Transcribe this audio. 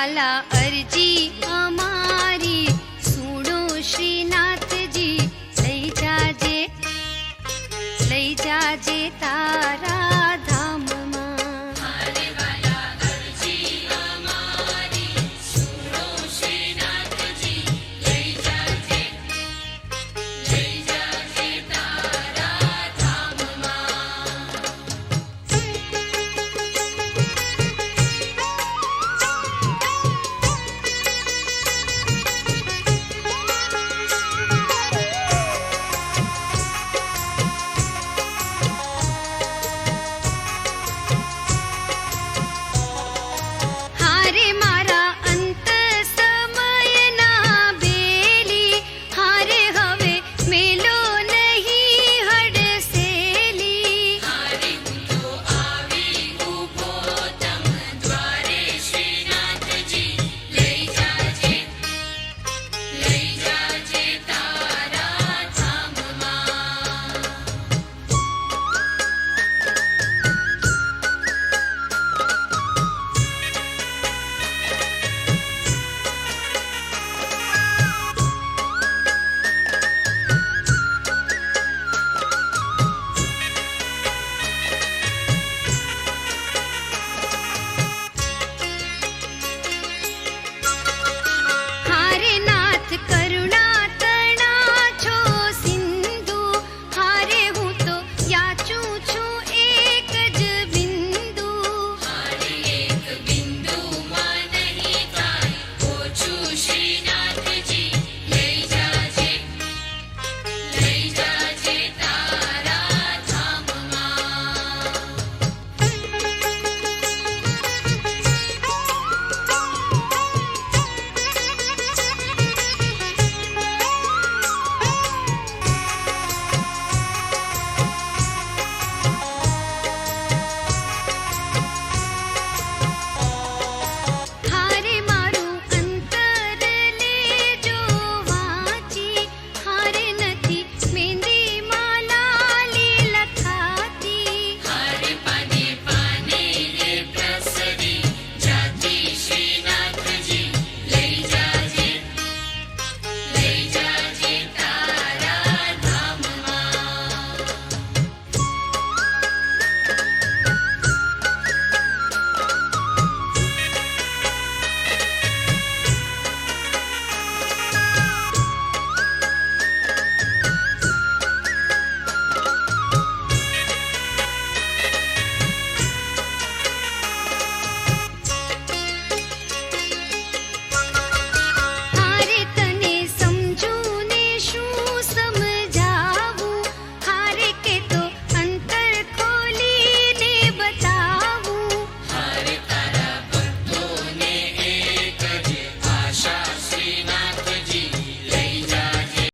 વાલા અરજી અમારી સુણો શ્રીનાથજી લઈ જાજે લઈ જાજે તારા